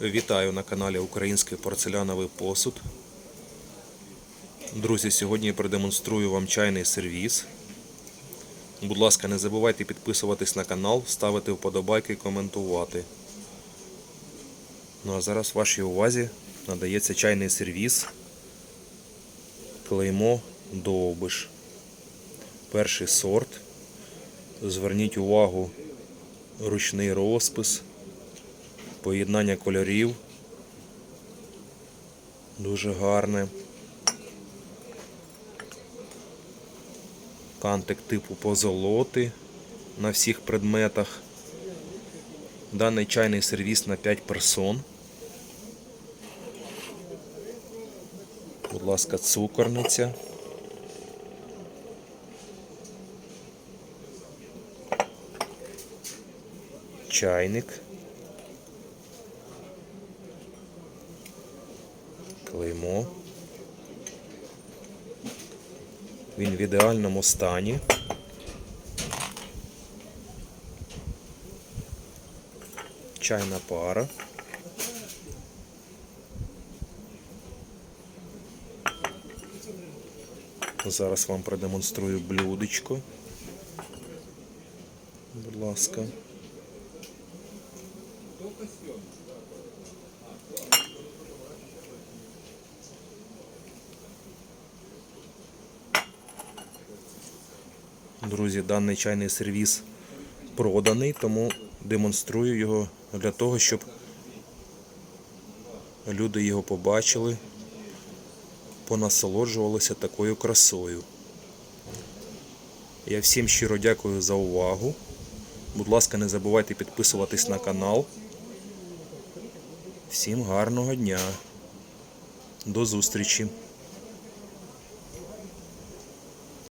Вітаю на каналі Український порцеляновий посуд. Друзі, сьогодні я продемонструю вам чайний сервіс. Будь ласка, не забувайте підписуватись на канал, ставити вподобайки і коментувати. Ну а зараз вашій увазі надається чайний сервіс. Клеймо Довбиш. Перший сорт. Зверніть увагу, ручний розпис поєднання кольорів. Дуже гарне. Кантик типу позолоти на всіх предметах. Даний чайний сервіс на 5 персон. Будь ласка, цукорниця. Чайник. Клеймо. Він в ідеальному стані. Чайна пара. Зараз вам продемонструю блюдечко. Будь ласка. Друзі, даний чайний сервіс проданий, тому демонструю його для того, щоб люди його побачили, понасолоджувалися такою красою. Я всім щиро дякую за увагу. Будь ласка, не забувайте підписуватись на канал. Всім гарного дня. До зустрічі!